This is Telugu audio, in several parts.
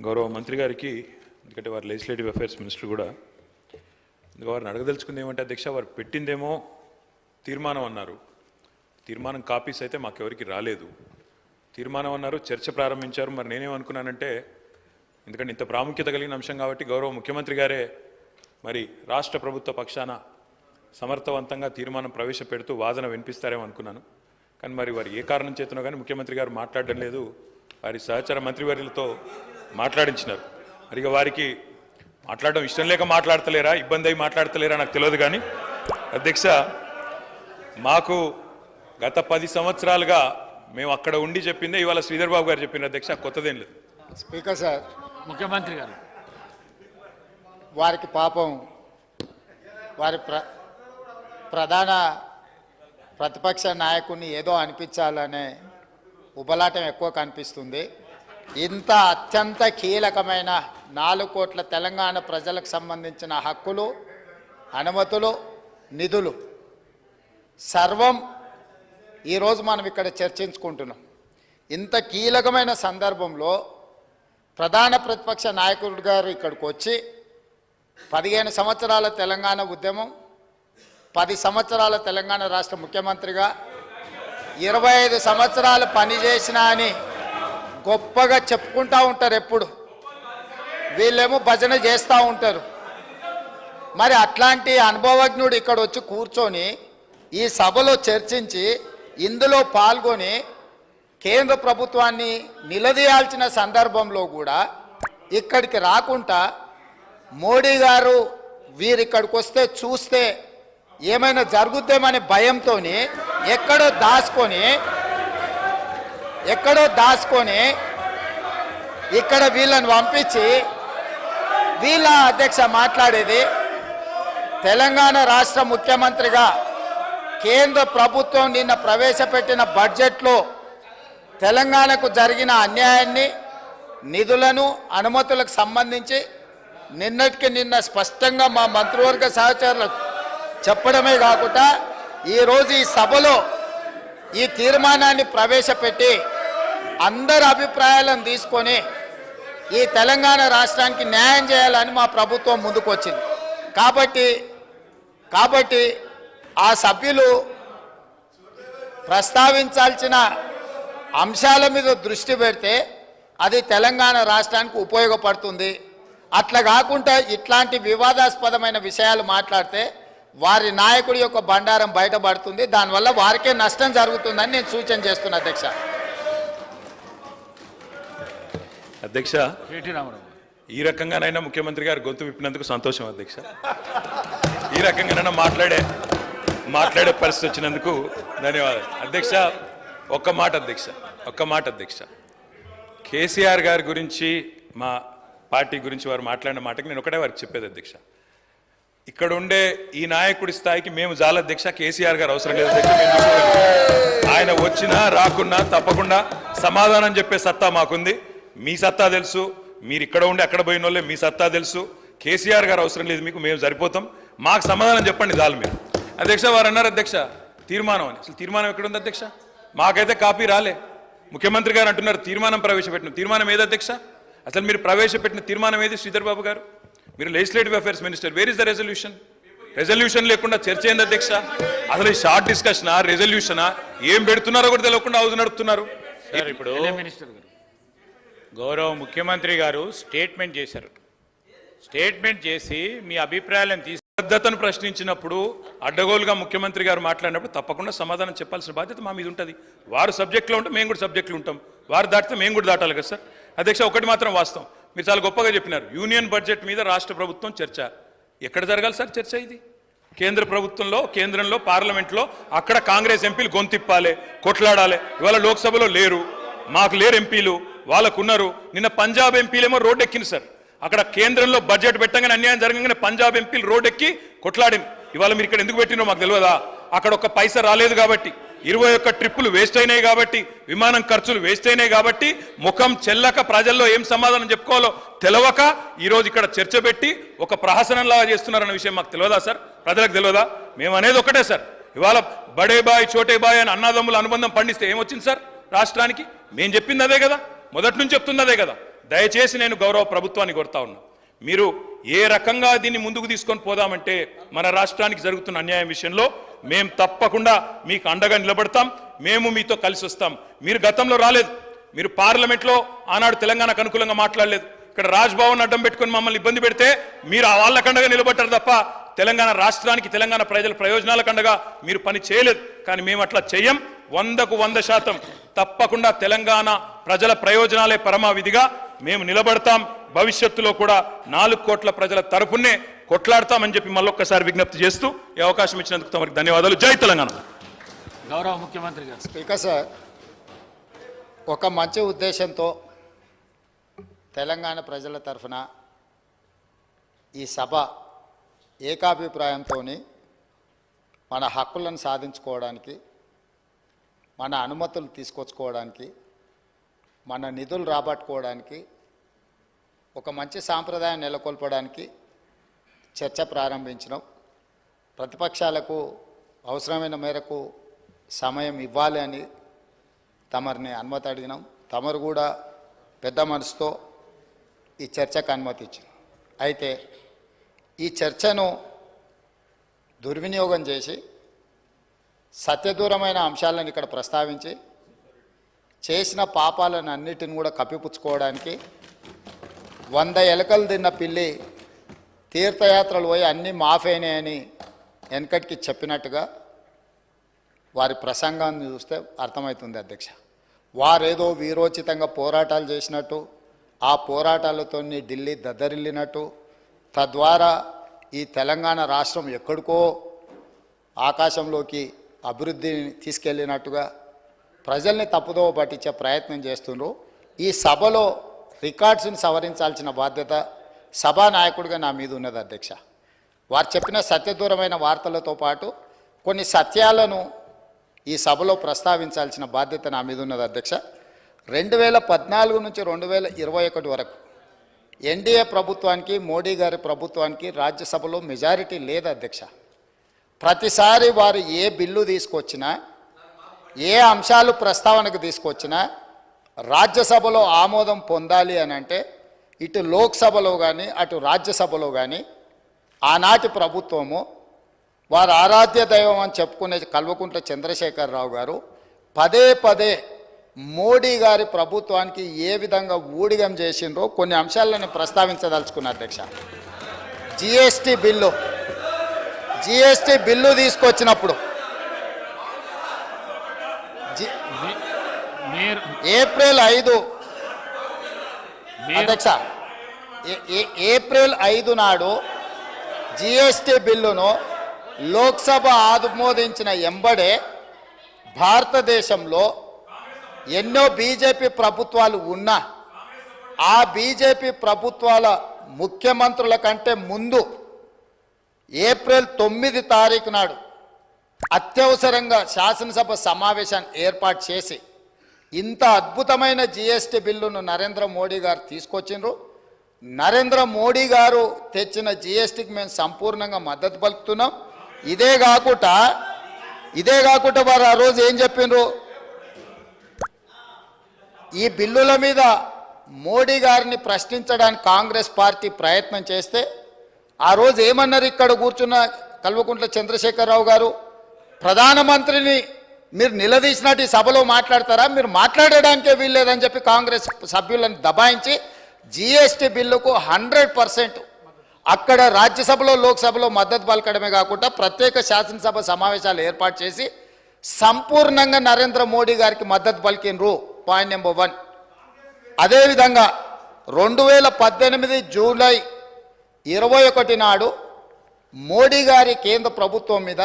గౌరవ మంత్రి గారికి ఎందుకంటే వారు లెజిస్లేటివ్ అఫైర్స్ మినిస్టర్ కూడా ఇంకా వారిని అడగదలుచుకుంది ఏమంటే అధ్యక్ష వారు పెట్టిందేమో తీర్మానం అన్నారు. తీర్మానం కాపీస్ అయితే మాకెవరికి రాలేదు. తీర్మానం అన్నారు చర్చ ప్రారంభించారు. మరి నేనేమనుకున్నానంటే ఎందుకంటే ఇంత ప్రాముఖ్యత కలిగిన అంశం కాబట్టి గౌరవ ముఖ్యమంత్రి గారే మరి రాష్ట్ర ప్రభుత్వ పక్షాన సమర్థవంతంగా తీర్మానం ప్రవేశపెడుతూ వాదన వినిపిస్తారేమో అనుకున్నాను. కానీ మరి వారు ఏ కారణం చేతనో కానీ ముఖ్యమంత్రి గారు మాట్లాడడం లేదు. వారి సహచర మంత్రివర్యులతో మాట్లాడించినారు. మరి వారికి మాట్లాడడం ఇష్టం లేక మాట్లాడతలేరా? ఇబ్బంది అయి మాట్లాడతలేరా? నాకు తెలియదు కానీ. అధ్యక్ష మాకు గత పది సంవత్సరాలుగా మేము అక్కడ ఉండి చెప్పిందే ఇవాళ శ్రీధర్ బాబు గారు చెప్పిన అధ్యక్ష కొత్తదేం లేదు. Speaker sir. ముఖ్యమంత్రి గారు. వారికి పాపం. వారి ప్ర ప్రధాన ప్రతిపక్ష నాయకుడిని ఏదో అనిపించాలనే ఉబలాటం ఎక్కువ కనిపిస్తుంది. ఇంత అత్యంత కీలకమైన నాలుగు కోట్ల తెలంగాణ ప్రజలకు సంబంధించిన హక్కులు అనుమతులు నిధులు. సర్వం ఈరోజు మనం ఇక్కడ చర్చించుకుంటున్నాం. ఇంత కీలకమైన సందర్భంలో ప్రధాన ప్రతిపక్ష నాయకుడు గారు ఇక్కడికి వచ్చి పదిహేను సంవత్సరాల తెలంగాణ ఉద్యమం పది సంవత్సరాల తెలంగాణ రాష్ట్ర ముఖ్యమంత్రిగా ఇరవై ఐదు సంవత్సరాలు పనిచేసిన అని గొప్పగా చెప్పుకుంటూ ఉంటారు ఎప్పుడు. వీళ్ళేమో భజన చేస్తూ ఉంటారు. మరి అట్లాంటి అనుభవజ్ఞుడు ఇక్కడ వచ్చి కూర్చొని ఈ సభలో చర్చించి ఇందులో పాల్గొని కేంద్ర ప్రభుత్వాన్ని నిలదీయాల్సిన సందర్భంలో కూడా ఇక్కడికి రాకుండా మోడీ గారు వీరిక్కడికి వస్తే చూస్తే ఏమైనా జరుగుద్దేమనే భయంతో ఎక్కడో దాచుకొని ఎక్కడో దాచుకొని ఇక్కడ వీళ్ళని పంపించి వీళ్ళ అధ్యక్ష మాట్లాడేది తెలంగాణ రాష్ట్ర ముఖ్యమంత్రిగా కేంద్ర ప్రభుత్వం నిన్న ప్రవేశపెట్టిన బడ్జెట్లో తెలంగాణకు జరిగిన అన్యాయాన్ని నిధులను అనుమతులకు సంబంధించి నిన్నటికి నిన్న స్పష్టంగా మా మంత్రివర్గ సహచరులకు చెప్పడమే కాకుండా ఈరోజు ఈ సభలో ఈ తీర్మానాన్ని ప్రవేశపెట్టి అందరి అభిప్రాయాలను తీసుకొని ఈ తెలంగాణ రాష్ట్రానికి న్యాయం చేయాలని మా ప్రభుత్వం ముందుకొచ్చింది. కాబట్టి కాబట్టి ఆ సభ్యులు ప్రస్తావించాల్సిన అంశాల మీద దృష్టి పెడితే అది తెలంగాణ రాష్ట్రానికి ఉపయోగపడుతుంది. అట్లా కాకుండా ఇట్లాంటి వివాదాస్పదమైన విషయాలు మాట్లాడితే వారి నాయకుడి యొక్క బండారం బయటపడుతుంది. దానివల్ల వారికే నష్టం జరుగుతుందని నేను సూచన చేస్తున్నా అధ్యక్ష. అధ్యక్ష ఈ రకంగానైనా ముఖ్యమంత్రి గారు గొంతు విప్పినందుకు సంతోషం అధ్యక్ష. ఈ రకంగానైనా మాట్లాడే మాట్లాడే పరిస్థితి వచ్చినందుకు ధన్యవాదాలు. అధ్యక్ష ఒక్క మాట అధ్యక్ష ఒక్క మాట అధ్యక్ష. కేసీఆర్ గారి గురించి మా పార్టీ గురించి వారు మాట్లాడిన మాటకి నేను ఒకటే వారికి చెప్పేది అధ్యక్ష. ఇక్కడ ఉండే ఈ నాయకుడి స్థాయికి మేము చాలా అధ్యక్ష కేసీఆర్ గారు అవసరం లేదు. ఆయన వచ్చినా రాకున్నా తప్పకుండా సమాధానం చెప్పే సత్తా మాకుంది. మీ సత్తా తెలుసు మీరు ఇక్కడ ఉండి అక్కడ పోయిన వాళ్ళే మీ సత్తా తెలుసు. కేసీఆర్ గారు అవసరం లేదు మీకు మేము సరిపోతాం. మాకు సమాధానం చెప్పండి చాలు మీరు. అధ్యక్ష వారు అన్నారు అధ్యక్ష. తీర్మానం అని. అసలు తీర్మానం ఎక్కడ ఉంది అధ్యక్ష? మాకైతే కాపీ రాలే. ముఖ్యమంత్రి గారు అంటున్నారు తీర్మానం ప్రవేశపెట్టిన తీర్మానం ఏది అధ్యక్ష? అసలు మీరు ప్రవేశపెట్టిన తీర్మానం ఏది శ్రీధర్ బాబు గారు? మీరు legislative affairs minister where is the resolution resolution లేకుండా చర్చ ఏంది అధ్యక్ష? అసలు ఈ షార్ట్ డిస్కషనా రెజల్యూషనా ఏం పెడుతున్నారో కూడా తెలియకుండా హౌస్ నడుపుతున్నారు. సార్ ఇప్పుడు మినిస్టర్ గారు. గౌరవ ముఖ్యమంత్రి గారు స్టేట్మెంట్ చేశారు. స్టేట్మెంట్ చేసి మీ అభిప్రాయాలను తీసు ప్రశ్నించినప్పుడు అడ్డగోలుగా ముఖ్యమంత్రి గారు మాట్లాడినప్పుడు తప్పకుండా సమాధానం చెప్పాల్సిన బాధ్యత మా మీద ఉంటుంది. వారు సబ్జెక్ట్లో ఉంటే మేము కూడా సబ్జెక్టులు ఉంటాం. వారు దాటితే మేము కూడా దాటాలి కదా సార్? అధ్యక్ష ఒకటి మాత్రం వాస్తవం. మీరు చాలా గొప్పగా చెప్పినారు. యూనియన్ బడ్జెట్ మీద రాష్ట్ర ప్రభుత్వం చర్చ. ఎక్కడ జరగాలి సార్ చర్చ ఇది? కేంద్ర ప్రభుత్వంలో కేంద్రంలో పార్లమెంట్లో అక్కడ కాంగ్రెస్ ఎంపీలు గొంతిప్పాలి కొట్లాడాలి. ఇవాళ లోక్సభలో లేరు. మాకు లేరు ఎంపీలు. వాళ్ళకున్నారు. నిన్న పంజాబ్ ఎంపీలేమో రోడ్డు ఎక్కింది సార్. అక్కడ కేంద్రంలో బడ్జెట్ పెట్టగానే అన్యాయం జరగగానే పంజాబ్ ఎంపీలు రోడ్ ఎక్కి కొట్లాడింది ఇవాళ మీరు ఇక్కడ ఎందుకు పెట్టినో మాకు తెలియదా? అక్కడ ఒక పైస రాలేదు కాబట్టి ఇరవై ఒక్క ట్రిప్పులు వేస్ట్ అయినాయి కాబట్టి విమానం ఖర్చులు వేస్ట్ అయినాయి కాబట్టి ముఖం చెల్లక ప్రజల్లో ఏం సమాధానం చెప్పుకోవాలో తెలవక ఈరోజు ఇక్కడ చర్చ పెట్టి ఒక ప్రహసనంలాగా చేస్తున్నారన్న విషయం మాకు తెలియదా సార్? ప్రజలకు తెలియదా? మేము అనేది ఒకటే సార్. ఇవాళ బడే బాయ్ చోటే బాయ్ అని అన్నదమ్ముల అనుబంధం పండిస్తే ఏమొచ్చింది సార్ రాష్ట్రానికి? మేము చెప్పింది అదే కదా. మొదటి నుంచి చెప్తున్నదే కదా. దయచేసి నేను గౌరవ ప్రభుత్వాన్ని కోరుతా ఉన్నా. మీరు ఏ రకంగా దీన్ని ముందుకు తీసుకొని పోదామంటే మన రాష్ట్రానికి జరుగుతున్న అన్యాయం విషయంలో మేము తప్పకుండా మీకు అండగా నిలబడతాం. మేము మీతో కలిసి వస్తాం. మీరు గతంలో రాలేదు. మీరు పార్లమెంట్లో ఆనాడు తెలంగాణకు అనుకూలంగా మాట్లాడలేదు. ఇక్కడ రాజ్భవన్ అడ్డం పెట్టుకుని మమ్మల్ని ఇబ్బంది పెడితే మీరు ఆ వాళ్ళకండగా నిలబడ్డారు తప్ప తెలంగాణ రాష్ట్రానికి తెలంగాణ ప్రజల ప్రయోజనాలకండగా మీరు పని చేయలేదు. కానీ మేము అట్లా చెయ్యం. వందకు వంద శాతం తప్పకుండా తెలంగాణ ప్రజల ప్రయోజనాలే పరమావిధిగా మేము నిలబడతాం. భవిష్యత్తులో కూడా నాలుగు కోట్ల ప్రజల తరపునే కొట్లాడతామని చెప్పి మళ్ళొక్కసారి విజ్ఞప్తి చేస్తూ ఈ అవకాశం ఇచ్చినందుకు తమరికి ధన్యవాదాలు. జై తెలంగాణ. గౌరవ ముఖ్యమంత్రి గారు. స్పీకర్ సార్ ఒక మంచి ఉద్దేశంతో తెలంగాణ ప్రజల తరఫున ఈ సభ ఏకాభిప్రాయంతో మన హక్కులను సాధించుకోవడానికి మన అనుమతులు తీసుకొచ్చుకోవడానికి మన నిధులు రాబట్టుకోవడానికి ఒక మంచి సాంప్రదాయం నెలకొల్పడానికి చర్చ ప్రారంభించినాం. ప్రతిపక్షాలకు అవసరమైన మేరకు సమయం ఇవ్వాలి అని తమరిని అనుమతి అడిగినాం. తమరు కూడా పెద్ద మనసుతో ఈ చర్చకు అనుమతి అయితే ఈ చర్చను దుర్వినియోగం చేసి సత్యదూరమైన అంశాలను ఇక్కడ ప్రస్తావించి చేసిన పాపాలను అన్నిటిని కూడా కప్పిపుచ్చుకోవడానికి వంద ఎలకలు తిన్న పిల్లి తీర్థయాత్రలు పోయి అన్నీ మాఫైనాయని వెనకటికి చెప్పినట్టుగా వారి ప్రసంగాన్ని చూస్తే అర్థమవుతుంది అధ్యక్ష. వారేదో వీరోచితంగా పోరాటాలు చేసినట్టు ఆ పోరాటాలతో ఢిల్లీ దద్దరిల్లినట్టు తద్వారా ఈ తెలంగాణ రాష్ట్రం ఎక్కడికో ఆకాశంలోకి అభివృద్ధిని తీసుకెళ్ళినట్టుగా ప్రజల్ని తప్పుదోవ పట్టించే ప్రయత్నం చేస్తుండ్రు. ఈ సభలో రికార్డ్స్ని సవరించాల్సిన బాధ్యత సభా నాయకుడిగా నా మీద ఉన్నది అధ్యక్ష. వారు చెప్పిన సత్యదూరమైన వార్తలతో పాటు కొన్ని సత్యాలను ఈ సభలో ప్రస్తావించాల్సిన బాధ్యత నా మీద ఉన్నది అధ్యక్ష. రెండు వేల పద్నాలుగు నుంచి రెండు వేల ఇరవై ఒకటి వరకు ఎన్డీఏ ప్రభుత్వానికి మోడీ గారి ప్రభుత్వానికి రాజ్యసభలో మెజారిటీ లేదు అధ్యక్ష. ప్రతిసారి వారు ఏ బిల్లు తీసుకొచ్చినా ఏ అంశాలు ప్రస్తావనకు తీసుకొచ్చినా రాజ్యసభలో ఆమోదం పొందాలి అని అంటే ఇటు లోక్సభలో కానీ అటు రాజ్యసభలో కానీ ఆనాటి ప్రభుత్వము వారు ఆరాధ్య దైవం అని చెప్పుకునే కల్వకుంట్ల చంద్రశేఖరరావు గారు పదే పదే మోడీ గారి ప్రభుత్వానికి ఏ విధంగా ఊడిగం చేసిండ్రో కొన్ని అంశాలను ప్రస్తావించదలుచుకున్న అధ్యక్ష. GST bill. జిఎస్టి బిల్లు తీసుకొచ్చినప్పుడు. ఏప్రిల్ ఐదు. అధ్యక్ష ఏప్రిల్ ఐదు నాడు జిఎస్టి బిల్లును లోక్సభ ఆమోదించిన ఎంబడే భారతదేశంలో ఎన్నో బీజేపీ ప్రభుత్వాలు ఉన్నా ఆ బీజేపీ ప్రభుత్వాల ముఖ్యమంత్రుల కంటే ముందు ఏప్రిల్ తొమ్మిది తారీఖు నాడు అత్యవసరంగా శాసనసభ సమావేశాన్ని ఏర్పాటు చేసి ఇంత అద్భుతమైన జిఎస్టి బిల్లును నరేంద్ర మోడీ గారు తీసుకొచ్చిండ్రు. నరేంద్ర మోడీ గారు తెచ్చిన జిఎస్టికి మేము సంపూర్ణంగా మద్దతు పలుకుతున్నాం. ఇదే కాకుండా ఇదే కాకుండా వారు ఆ రోజు ఏం చెప్పిండ్రు? ఈ బిల్లుల మీద మోడీ గారిని ప్రశ్నించడానికి కాంగ్రెస్ పార్టీ ప్రయత్నం చేస్తే ఆ రోజు ఏమన్నారు ఇక్కడ కూర్చున్న కల్వకుంట్ల చంద్రశేఖరరావు గారు? ప్రధానమంత్రిని మీరు నిలదీసినట్టు ఈ సభలో మాట్లాడతారా? మీరు మాట్లాడడానికే వీల్లేదని చెప్పి కాంగ్రెస్ సభ్యులను దబాయించి జీఎస్టీ బిల్లుకు హండ్రెడ్ పర్సెంట్ అక్కడ రాజ్యసభలో లోక్సభలో మద్దతు పలకడమే కాకుండా ప్రత్యేక శాసనసభ సమావేశాలు ఏర్పాటు చేసి సంపూర్ణంగా నరేంద్ర మోడీ గారికి మద్దతు పలికినరు పాయింట్ నెంబర్ వన్. అదేవిధంగా రెండు వేల పద్దెనిమిది జూలై ఇరవై ఒకటి నాడు మోడీ గారి కేంద్ర ప్రభుత్వం మీద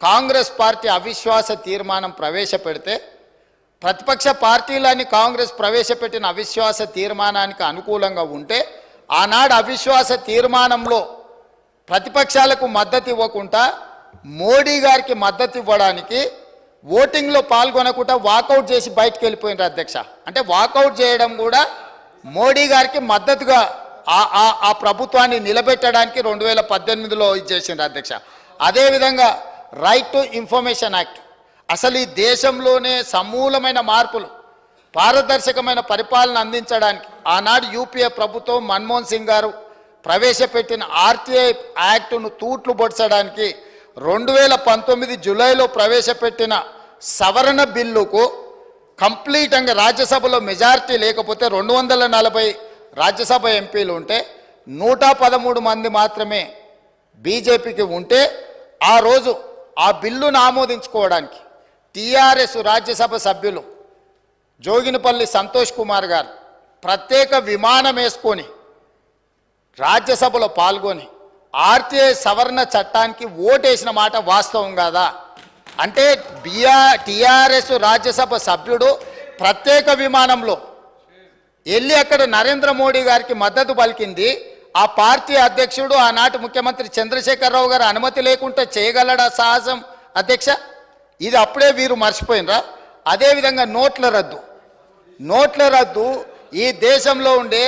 కాంగ్రెస్ పార్టీ అవిశ్వాస తీర్మానం ప్రవేశపెడితే ప్రతిపక్ష పార్టీలని కాంగ్రెస్ ప్రవేశపెట్టిన అవిశ్వాస తీర్మానానికి అనుకూలంగా ఉంటే ఆనాడు అవిశ్వాస తీర్మానంలో ప్రతిపక్షాలకు మద్దతు ఇవ్వకుండా మోడీ గారికి మద్దతు ఇవ్వడానికి ఓటింగ్లో పాల్గొనకుండా వాకౌట్ చేసి బయటకు వెళ్ళిపోయినారు అధ్యక్ష. అంటే వాకౌట్ చేయడం కూడా మోడీ గారికి మద్దతుగా ఆ- ఆ- ఆ ప్రభుత్వాన్ని నిలబెట్టడానికి రెండు వేల పద్దెనిమిదిలో ఇచ్చేసిండ్రు అధ్యక్ష. అదేవిధంగా రైట్ టు ఇన్ఫర్మేషన్ యాక్ట్ అసలు ఈ దేశంలోనే సమూలమైన మార్పులు పారదర్శకమైన పరిపాలన అందించడానికి ఆనాడు యూపీఏ ప్రభుత్వం మన్మోహన్ సింగ్ గారు ప్రవేశపెట్టిన ఆర్టీఐ యాక్టును తూట్లు పొడచడానికి రెండు వేల పంతొమ్మిది జూలైలో ప్రవేశపెట్టిన సవరణ బిల్లుకు కంప్లీట్గా రాజ్యసభలో మెజారిటీ లేకపోతే రెండు వందల నలభై రాజ్యసభ ఎంపీలు ఉంటే నూట పదమూడు మంది మాత్రమే బీజేపీకి ఉంటే ఆ రోజు ఆ బిల్లును ఆమోదించుకోవడానికి టీఆర్ఎస్ రాజ్యసభ సభ్యులు జోగినపల్లి సంతోష్ కుమార్ గారు ప్రత్యేక విమానం వేసుకొని రాజ్యసభలో పాల్గొని ఆర్టీఐ సవరణ చట్టానికి ఓటేసిన మాట వాస్తవం కాదా? అంటే బిఆర్ టిఆర్ఎస్ రాజ్యసభ సభ్యుడు ప్రత్యేక విమానంలో వెళ్ళి అక్కడ నరేంద్ర మోడీ గారికి మద్దతు పలికింది. ఆ పార్టీ అధ్యక్షుడు ఆనాటి ముఖ్యమంత్రి చంద్రశేఖరరావు గారు అనుమతి లేకుండా చేయగలడా సాహసం? అధ్యక్ష ఇది అప్పుడే వీరు మర్చిపోయినరా? అదేవిధంగా నోట్ల రద్దు. నోట్ల రద్దు ఈ దేశంలో ఉండే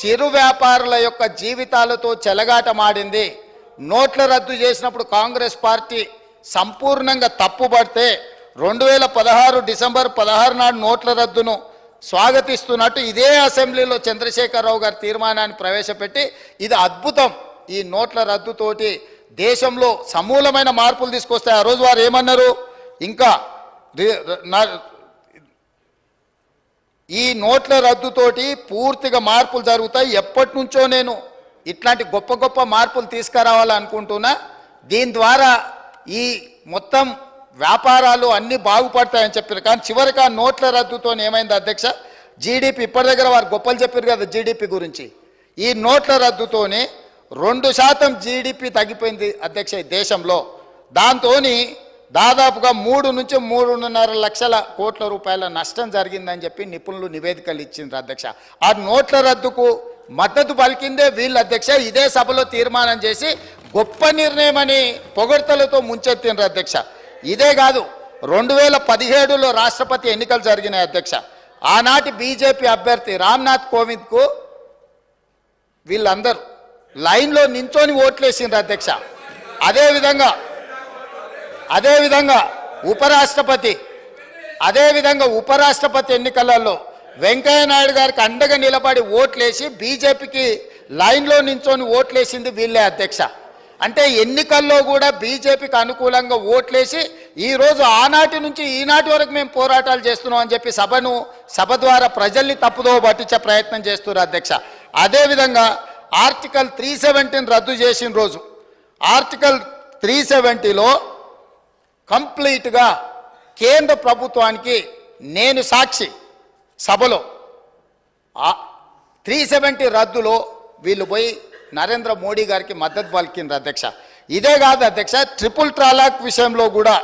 చిరు వ్యాపారుల యొక్క జీవితాలతో చెలగాటమాడింది. నోట్ల రద్దు చేసినప్పుడు కాంగ్రెస్ పార్టీ సంపూర్ణంగా తప్పుపడితే రెండు వేల పదహారు డిసెంబర్ పదహారు నాడు నోట్ల రద్దును స్వాగతిస్తున్నట్టు ఇదే అసెంబ్లీలో చంద్రశేఖరరావు గారి తీర్మానాన్ని ప్రవేశపెట్టి ఇది అద్భుతం. ఈ నోట్ల రద్దుతోటి దేశంలో సమూలమైన మార్పులు తీసుకొస్తాయి. ఆ రోజు వారు ఏమన్నారు? ఇంకా ఈ నోట్ల రద్దుతోటి పూర్తిగా మార్పులు జరుగుతాయి. ఎప్పటి నుంచో నేను ఇట్లాంటి గొప్ప గొప్ప మార్పులు తీసుకురావాలనుకుంటున్నా. దీని ద్వారా ఈ మొత్తం వ్యాపారాలు అన్నీ బాగుపడతాయని చెప్పారు. కానీ చివరికి ఆ నోట్ల రద్దుతో ఏమైంది అధ్యక్ష? జీడిపి ఇప్పటి దగ్గర వారు గొప్పలు చెప్పారు కదా జీడిపి గురించి. ఈ నోట్ల రద్దుతోనే రెండు శాతం జీడిపి తగ్గిపోయింది అధ్యక్ష ఈ దేశంలో. దాంతోని దాదాపుగా మూడు నుంచి మూడున్నర లక్షల కోట్ల రూపాయల నష్టం జరిగిందని చెప్పి నిపుణులు నివేదికలు ఇచ్చిండ్రు అధ్యక్ష. ఆ నోట్ల రద్దుకు మద్దతు పలికిందే వీళ్ళు అధ్యక్ష. ఇదే సభలో తీర్మానం చేసి గొప్ప నిర్ణయం అని పొగడ్తలతో ముంచెత్తిండ్రు అధ్యక్ష. ఇదే కాదు రెండు వేల పదిహేడులో రాష్ట్రపతి ఎన్నికలు జరిగినాయి అధ్యక్ష. ఆనాటి బీజేపీ అభ్యర్థి రామ్నాథ్ కోవింద్కు వీళ్ళందరూ లైన్లో నించోని ఓట్లేసిండ్రు అధ్యక్ష. అదేవిధంగా అదేవిధంగా ఉపరాష్ట్రపతి అదేవిధంగా ఉపరాష్ట్రపతి ఎన్నికలలో వెంకయ్య నాయుడు గారికి అండగా నిలబడి ఓట్లేసి బీజేపీకి లైన్లో నించోని ఓట్లేసింది వీళ్ళే అధ్యక్ష. అంటే ఎన్నికల్లో కూడా బీజేపీకి అనుకూలంగా ఓట్లేసి ఈరోజు ఆనాటి నుంచి ఈనాటి వరకు మేము పోరాటాలు చేస్తున్నాం అని చెప్పి సభను సభ ద్వారా ప్రజల్ని తప్పుదో పట్టించే ప్రయత్నం చేస్తున్నారు అధ్యక్ష. అదేవిధంగా ఆర్టికల్ త్రీ సెవెంటీని రద్దు చేసిన రోజు ఆర్టికల్ త్రీ సెవెంటీలో కంప్లీట్గా కేంద్ర ప్రభుత్వానికి నేను సాక్షి సభలో త్రీ సెవెంటీ రద్దులో వీళ్ళు పోయి నరేంద్ర మోడీ గారికి మద్దతు పలికింది అధ్యక్ష. ఇదే కాదు అధ్యక్ష ట్రిపుల్ తలాక్ విషయంలో కూడా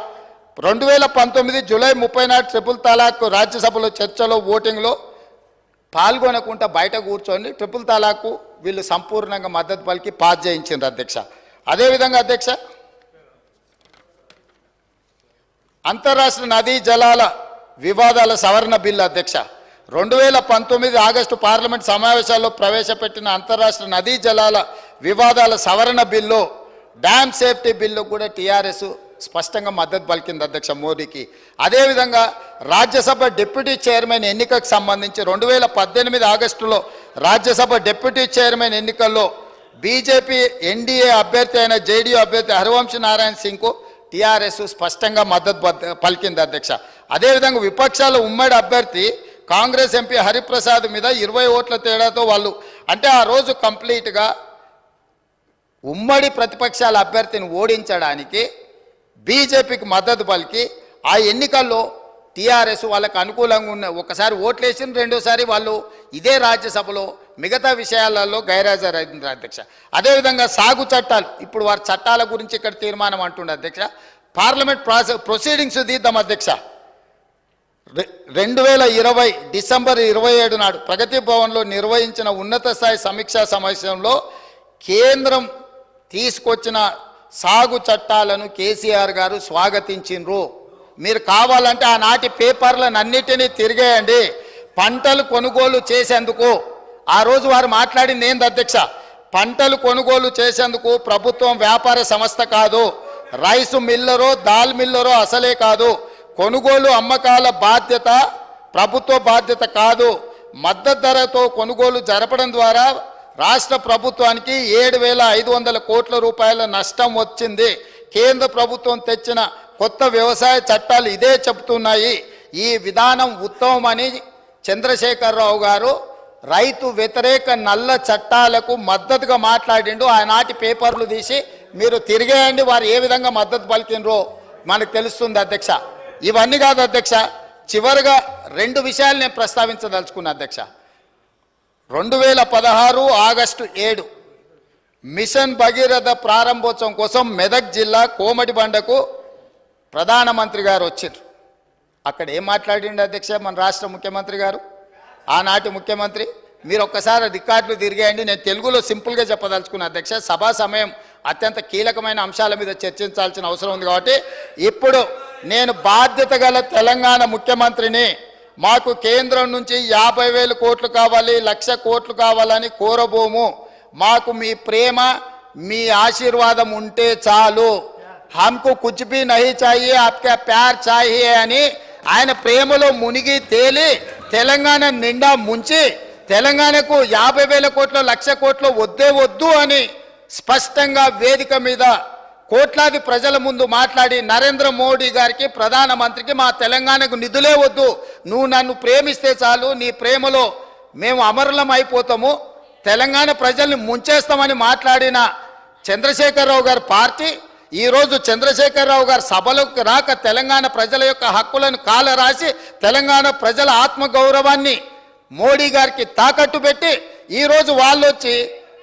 రెండు వేల పంతొమ్మిది జూలై ముప్పై నాడు ట్రిపుల్ తలాక్ రాజ్యసభలో చర్చలో ఓటింగ్లో పాల్గొనకుండా బయట కూర్చొని ట్రిపుల్ తలాక్ వీళ్ళు సంపూర్ణంగా మద్దతు పలికి పాస్ చేయించిండ్రు అధ్యక్ష. అదేవిధంగా అధ్యక్ష అంతర్రాష్ట్ర నదీ జలాల వివాదాల సవరణ బిల్లు అధ్యక్ష. రెండు వేల పంతొమ్మిది ఆగస్టు పార్లమెంట్ సమావేశాల్లో ప్రవేశపెట్టిన అంతర్రాష్ట్ర నదీ జలాల వివాదాల సవరణ బిల్లు డ్యామ్ సేఫ్టీ బిల్లు కూడా టీఆర్ఎస్ స్పష్టంగా మద్దతు పలికింది అధ్యక్ష మోడీకి. అదేవిధంగా రాజ్యసభ డిప్యూటీ చైర్మన్ ఎన్నికకు సంబంధించి రెండు వేల పద్దెనిమిది ఆగస్టులో రాజ్యసభ డిప్యూటీ చైర్మన్ ఎన్నికల్లో బీజేపీ ఎన్డీఏ అభ్యర్థి అయిన జేడీయూ అభ్యర్థి హరివంశ్ నారాయణ సింగ్కు టీఆర్ఎస్ స్పష్టంగా మద్దతు పలికింది అధ్యక్ష. అదేవిధంగా విపక్షాల ఉమ్మడి అభ్యర్థి కాంగ్రెస్ ఎంపీ హరిప్రసాద్ మీద ఇరవై ఓట్ల తేడాతో వాళ్ళు అంటే ఆ రోజు కంప్లీట్గా ఉమ్మడి ప్రతిపక్షాల అభ్యర్థిని ఓడించడానికి బీజేపీకి మద్దతు పలికి ఆ ఎన్నికల్లో టీఆర్ఎస్ వాళ్ళకు అనుకూలంగా ఉన్న ఒకసారి ఓట్లేసిన రెండోసారి వాళ్ళు ఇదే రాజ్యసభలో మిగతా విషయాలలో గైరాజరైంది అధ్యక్ష. అదేవిధంగా సాగు చట్టాలు ఇప్పుడు వారి చట్టాల గురించి ఇక్కడ తీర్మానం అంటుండే అధ్యక్ష. పార్లమెంట్ ప్రాసెస్ ప్రొసీడింగ్స్ తీద్దాం అధ్యక్ష. రెండు వేల ఇరవై డిసెంబర్ ఇరవై ఏడు నాడు ప్రగతి భవన్లో నిర్వహించిన ఉన్నత స్థాయి సమీక్షా సమావేశంలో కేంద్రం తీసుకొచ్చిన సాగు చట్టాలను కేసీఆర్ గారు స్వాగతించిండ్రు. మీరు కావాలంటే ఆనాటి పేపర్లను అన్నిటినీ తిరిగేయండి. పంటలు కొనుగోలు చేసేందుకు. ఆ రోజు వారు మాట్లాడింది ఏంది అధ్యక్ష? పంటలు కొనుగోలు చేసేందుకు ప్రభుత్వం వ్యాపార సంస్థ కాదు. రైసు మిల్లరో దాల్ మిల్లరో అసలే కాదు. కొనుగోలు అమ్మకాల బాధ్యత ప్రభుత్వ బాధ్యత కాదు. మద్దతు ధరతో కొనుగోలు జరపడం ద్వారా రాష్ట్ర ప్రభుత్వానికి ఏడు వేల ఐదు వందల కోట్ల రూపాయల నష్టం వచ్చింది. కేంద్ర ప్రభుత్వం తెచ్చిన కొత్త వ్యవసాయ చట్టాలు ఇదే చెబుతున్నాయి. ఈ విధానం ఉత్తమమని చంద్రశేఖరరావు గారు రైతు వ్యతిరేక నల్ల చట్టాలకు మద్దతుగా మాట్లాడిండు. ఆనాటి పేపర్లు తీసి మీరు తిరిగేయండి వారు ఏ విధంగా మద్దతు పలికినరో మనకు తెలుస్తుంది అధ్యక్ష. ఇవన్నీ కాదు అధ్యక్ష. చివరిగా రెండు విషయాలు నేను ప్రస్తావించదలుచుకున్నా అధ్యక్ష. రెండు వేల పదహారు ఆగస్టు ఏడు మిషన్ భగీరథ ప్రారంభోత్సవం కోసం మెదక్ జిల్లా కోమటిబండకు ప్రధానమంత్రి గారు వచ్చారు అక్కడ ఏం మాట్లాడిండు అధ్యక్ష మన రాష్ట్ర ముఖ్యమంత్రి గారు? ఆనాటి ముఖ్యమంత్రి? మీరు ఒక్కసారి రికార్డులు తిరిగేయండి నేను తెలుగులో సింపుల్గా చెప్పదలుచుకున్న అధ్యక్ష. సభా సమయం అత్యంత కీలకమైన అంశాల మీద చర్చించాల్సిన అవసరం ఉంది కాబట్టి ఇప్పుడు నేను బాధ్యత గల తెలంగాణ ముఖ్యమంత్రిని. మాకు కేంద్రం నుంచి యాభై వేలు కోట్లు కావాలి లక్ష కోట్లు కావాలని కోరబోము. మాకు మీ ప్రేమ మీ ఆశీర్వాదం ఉంటే చాలు. హమ్కు కుచ్ భీ చాయి చాహియే ఆప్కా ప్యార్ చాహియే అని ఆయన ప్రేమలో మునిగి తేలి తెలంగాణ నిండా ముంచి తెలంగాణకు యాభై వేల కోట్ల లక్ష కోట్లు వద్దే వద్దు అని స్పష్టంగా వేదిక మీద కోట్లాది ప్రజల ముందు మాట్లాడి నరేంద్ర మోడీ గారికి ప్రధానమంత్రికి మా తెలంగాణకు నిధులే వద్దు. నువ్వు నన్ను ప్రేమిస్తే చాలు నీ ప్రేమలో మేము అమరులం అయిపోతాము. తెలంగాణ ప్రజల్ని ముంచేస్తామని మాట్లాడిన చంద్రశేఖరరావు గారి పార్టీ ఈరోజు చంద్రశేఖరరావు గారు సభలోకి రాక తెలంగాణ ప్రజల యొక్క హక్కులను కాల రాసి తెలంగాణ ప్రజల ఆత్మగౌరవాన్ని మోడీ గారికి తాకట్టు పెట్టి ఈరోజు వాళ్ళు వచ్చి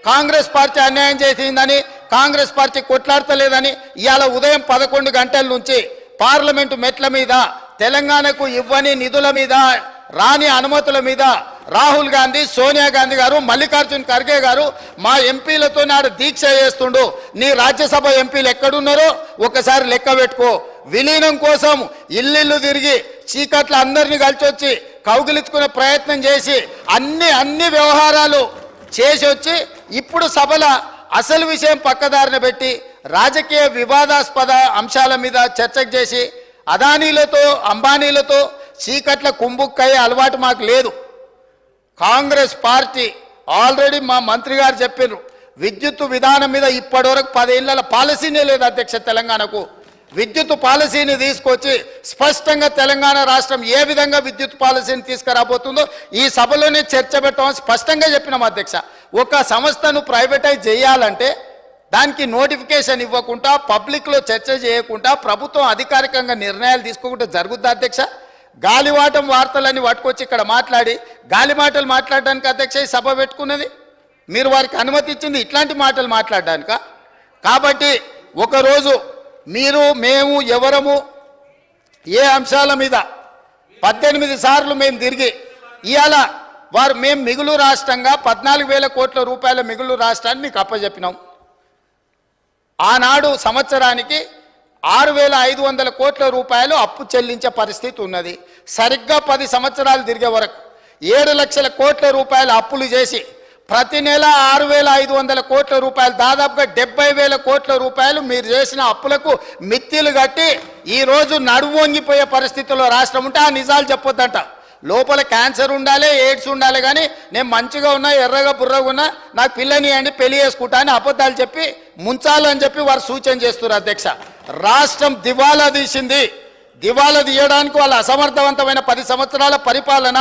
కాంగ్రెస్ పార్టీ అన్యాయం చేసిందని కాంగ్రెస్ పార్టీ కొట్లాడతలేదని ఇవాళ ఉదయం పదకొండు గంటల నుంచి పార్లమెంటు మెట్ల మీద తెలంగాణకు ఇవ్వని నిధుల మీద రాని అనుమతుల మీద రాహుల్ గాంధీ సోనియా గాంధీ గారు మల్లికార్జున్ ఖర్గే గారు మా ఎంపీలతో నాడు దీక్ష చేస్తుండు. నీ రాజ్యసభ ఎంపీలు ఎక్కడున్నారో ఒకసారి లెక్క పెట్టుకో. విలీనం కోసం ఇల్లు తిరిగి చీకట్ల అందరినీ కలిసి వచ్చి కౌగిలించుకునే ప్రయత్నం చేసి అన్ని అన్ని వ్యవహారాలు చేసి వచ్చి ఇప్పుడు సభల అసలు విషయం పక్కదారిన పెట్టి రాజకీయ వివాదాస్పద అంశాల మీద చర్చకు చేసి అదానీలతో అంబానీలతో చీకట్ల కుంభుక్కయ్యే అలవాటు మాకు లేదు. కాంగ్రెస్ పార్టీ ఆల్రెడీ మా మంత్రి గారు చెప్పారు విద్యుత్ విధానం మీద ఇప్పటివరకు పదేళ్ళ పాలసీనే లేదు అధ్యక్ష తెలంగాణకు. విద్యుత్ పాలసీని తీసుకొచ్చి స్పష్టంగా తెలంగాణ రాష్ట్రం ఏ విధంగా విద్యుత్ పాలసీని తీసుకురాబోతుందో ఈ సభలోనే చర్చ పెట్టమని స్పష్టంగా చెప్పినాం అధ్యక్ష. ఒక సంస్థను ప్రైవేటైజ్ చేయాలంటే దానికి నోటిఫికేషన్ ఇవ్వకుండా పబ్లిక్లో చర్చ చేయకుండా ప్రభుత్వం అధికారికంగా నిర్ణయాలు తీసుకోకుండా జరుగుద్దా అధ్యక్ష? గాలివాటం వార్తలని పట్టుకొచ్చి ఇక్కడ మాట్లాడి గాలి మాటలు మాట్లాడడానికి అధ్యక్ష ఈ సభ పెట్టుకున్నది? మీరు వారికి అనుమతి ఇచ్చింది ఇట్లాంటి మాటలు మాట్లాడడానిక? కాబట్టి ఒకరోజు మీరు మేము ఎవరము ఏ అంశాల మీద? పద్దెనిమిది సార్లు మేము తిరిగి ఇవాళ వారు మేము మిగులు రాష్ట్రంగా పద్నాలుగు వేల కోట్ల రూపాయల మిగులు రాష్ట్రాన్ని మీకు అప్పచెప్పినాం ఆనాడు సంవత్సరానికి ఆరు వేల ఐదు వందల కోట్ల రూపాయలు అప్పు చెల్లించే పరిస్థితి ఉన్నది. సరిగ్గా పది సంవత్సరాలు తిరిగే వరకు ఏడు లక్షల కోట్ల రూపాయలు అప్పులు చేసి ప్రతి నెల ఆరు వేల ఐదు వందల కోట్ల రూపాయలు దాదాపుగా డెబ్బై వేల కోట్ల రూపాయలు మీరు చేసిన అప్పులకు మిత్తిలు కట్టి ఈరోజు నడువొంగిపోయే పరిస్థితుల్లో రాష్ట్రం ఉంటే ఆ నిజాలు చెప్పొద్దంట. లోపల క్యాన్సర్ ఉండాలి ఎయిడ్స్ ఉండాలి కానీ నేను మంచిగా ఉన్నా ఎర్రగా బుర్రగా ఉన్నా నాకు పిల్లని అండి పెళ్ళి చేసుకుంటా అని అబద్ధాలు చెప్పి ముంచాలని చెప్పి వారు సూచన చేస్తున్నారు అధ్యక్ష. రాష్ట్రం దివాలా తీసింది. దివాలా తీయడానికి వాళ్ళ అసమర్థవంతమైన పది సంవత్సరాల పరిపాలన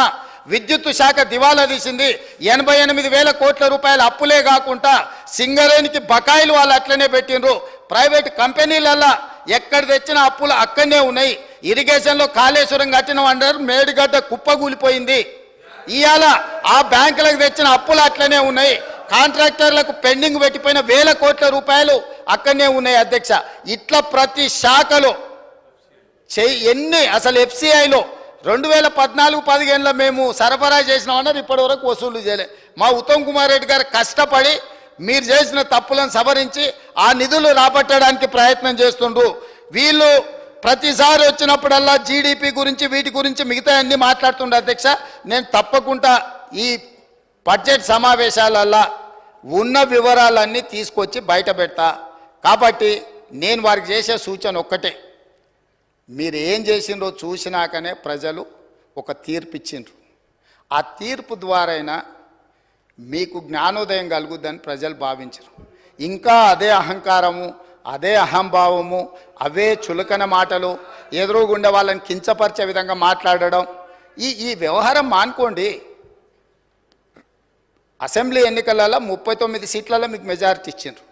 విద్యుత్ శాఖ దివాలా తీసింది. ఎనభై ఎనిమిది వేల కోట్ల రూపాయల అప్పులే కాకుండా సింగరేణికి బకాయిలు వాళ్ళు అట్లనే పెట్టిండ్రు. ప్రైవేట్ కంపెనీలల్లా ఎక్కడ తెచ్చిన అప్పులు అక్కడనే ఉన్నాయి. ఇరిగేషన్లో కాళేశ్వరం కట్టిన అంటారు. మేడిగడ్డ కుప్పగూలిపోయింది ఇవాళ ఆ బ్యాంకులకు తెచ్చిన అప్పులు అట్లనే ఉన్నాయి. కాంట్రాక్టర్లకు పెండింగ్ పెట్టిపోయిన వేల కోట్ల రూపాయలు అక్కడనే ఉన్నాయి అధ్యక్ష. ఇట్లా ప్రతి శాఖలో చెయ్యి ఎన్ని అసలు ఎఫ్సిఐలో రెండు వేల పద్నాలుగు పదిహేనులో మేము సరఫరా చేసినామన్నారు ఇప్పటి వరకు వసూలు చేయలే. మా ఉత్తమ్ కుమార్ రెడ్డి గారు కష్టపడి మీరు చేసిన తప్పులను సవరించి ఆ నిధులు రాబట్టడానికి ప్రయత్నం చేస్తుండ్రు. వీళ్ళు ప్రతిసారి వచ్చినప్పుడల్లా జీడిపి గురించి వీటి గురించి మిగతా అన్ని మాట్లాడుతుండే అధ్యక్ష. నేను తప్పకుండా ఈ బడ్జెట్ సమావేశాలల్లా ఉన్న వివరాలన్నీ తీసుకొచ్చి బయట పెడతా. కాబట్టి నేను వారికి చేసే సూచన ఒక్కటే. మీరు ఏం చేసిండ్రో చూసినాకనే ప్రజలు ఒక తీర్పు ఇచ్చిండ్రు. ఆ తీర్పు ద్వారైనా మీకు జ్ఞానోదయం కలుగుద్దని ప్రజలు భావించరు. ఇంకా అదే అహంకారము అదే అహంభావము అవే చులకన మాటలు ఎదురుగుండే వాళ్ళని కించపరిచే విధంగా మాట్లాడడం ఈ ఈ వ్యవహారం మానుకోండి. అసెంబ్లీ ఎన్నికలలో ముప్పై తొమ్మిది సీట్లలో మీకు మెజారిటీ ఇచ్చిండ్రు.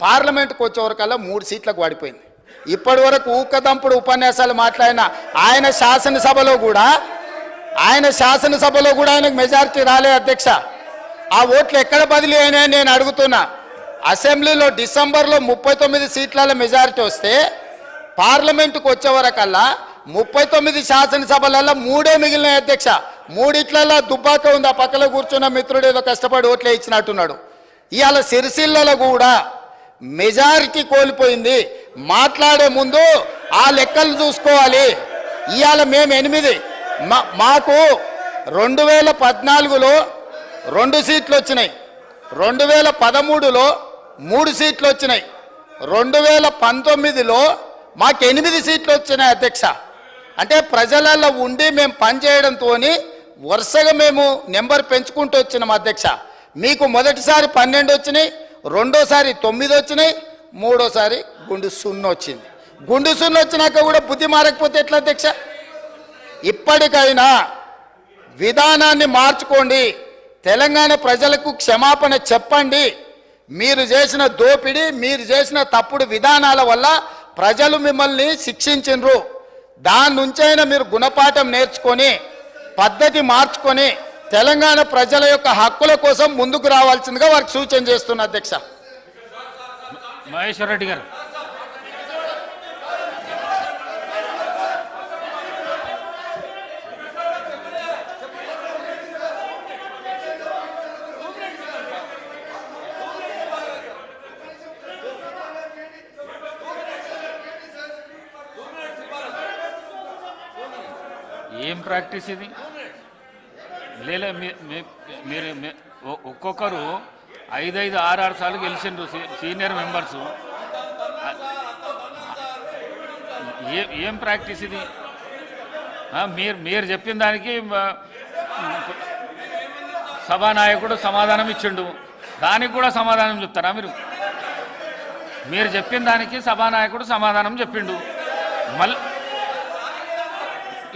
పార్లమెంట్కి వచ్చేవరకల్లా మూడు సీట్లకు పడిపోయింది ఇప్పటి వరకు ఊకదంపుడు ఉపన్యాసాలు మాట్లాడిన ఆయన శాసనసభలో కూడా ఆయన శాసనసభలో కూడా ఆయనకు మెజారిటీ రాలే అధ్యక్ష. ఆ ఓట్లు ఎక్కడ బదిలీ అయినాయని నేను అడుగుతున్నా. అసెంబ్లీలో డిసెంబర్లో ముప్పై తొమ్మిది సీట్ల మెజారిటీ వస్తే పార్లమెంటుకు వచ్చే వరకల్లా ముప్పై తొమ్మిది శాసనసభలలో మూడే మిగిలినాయి అధ్యక్ష. మూడిట్లలో దుబ్బాక ఉంది. ఆ పక్కలో కూర్చున్న మిత్రుడు ఏదో కష్టపడి ఓట్లే ఇచ్చినట్టున్నాడు. ఇవాళ సిరిసిల్లలో కూడా మెజారిటీ కోల్పోయింది. మాట్లాడే ముందు ఆ లెక్కలు చూసుకోవాలి. ఇవాళ మేము ఎనిమిది. మా- మాకు రెండు వేల పద్నాలుగులో రెండు సీట్లు వచ్చినాయి. రెండు వేల పదమూడులో మూడు సీట్లు వచ్చినాయి. రెండు వేల పంతొమ్మిదిలో మాకు ఎనిమిది సీట్లు వచ్చినాయి అధ్యక్ష. అంటే ప్రజలలో ఉండి మేము పనిచేయడంతో వరుసగా మేము నెంబర్ పెంచుకుంటూ వచ్చినాం అధ్యక్ష. మీకు మొదటిసారి పన్నెండు వచ్చినాయి. రెండోసారి తొమ్మిది వచ్చినాయి మూడోసారి గుండు సున్ను వచ్చింది. గుండు సున్ను వచ్చినాక కూడా బుద్ధి మారకపోతే ఎట్లా అధ్యక్ష? ఇప్పటికైనా విధానాన్ని మార్చుకోండి తెలంగాణ ప్రజలకు క్షమాపణ చెప్పండి. మీరు చేసిన దోపిడీ మీరు చేసిన తప్పుడు విధానాల వల్ల ప్రజలు మిమ్మల్ని శిక్షించిండ్రు. దాని నుంచైనా మీరు గుణపాఠం నేర్చుకొని పద్ధతి మార్చుకొని తెలంగాణ ప్రజల యొక్క హక్కుల కోసం ముందుకు రావాల్సిందిగా వారికి సూచన చేస్తున్నా అధ్యక్ష. మహేశ్వర్ రెడ్డి గారు. ఏం ప్రాక్టీస్ ఇది? లేలే మీ- మీరు ఒ- ఒక్కొక్కరు ఐదైదు ఆరు ఆరు సార్లు గెలిచిండ్రు సీ- సీనియర్ మెంబర్స్. ఏ ఏం ప్రాక్టీస్ ఇది? మీరు మీరు చెప్పిన దానికి సభానాయకుడు సమాధానం ఇచ్చిండు. దానికి కూడా సమాధానం చెప్తారా మీరు? మీరు చెప్పిన దానికి సభానాయకుడు సమాధానం చెప్పిండు. మళ్ళీ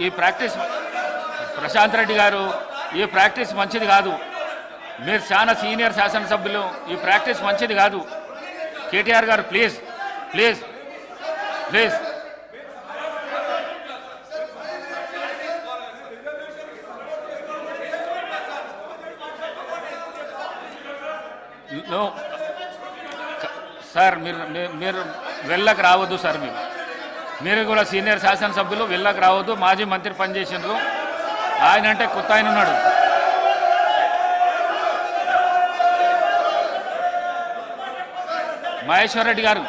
ఈ ప్రాక్టీస్ ప్రశాంత్ రెడ్డి గారు ఈ ప్రాక్టీస్ మంచిది కాదు. మీరు చాలా సీనియర్ శాసనసభ్యులు ఈ ప్రాక్టీస్ మంచిది కాదు. కేటీఆర్ గారు ప్లీజ్ ప్లీజ్ ప్లీజ్. సార్ మీరు మీరు వెళ్ళకు రావద్దు సార్ మీరు. మీరు కూడా సీనియర్ శాసనసభ్యులు వెళ్ళకు రావద్దు. మాజీ మంత్రి పనిచేసిండ్రు ఆయన అంటే కొత్త ఆయన ఉన్నాడు. మహేశ్వర్ రెడ్డి గారు.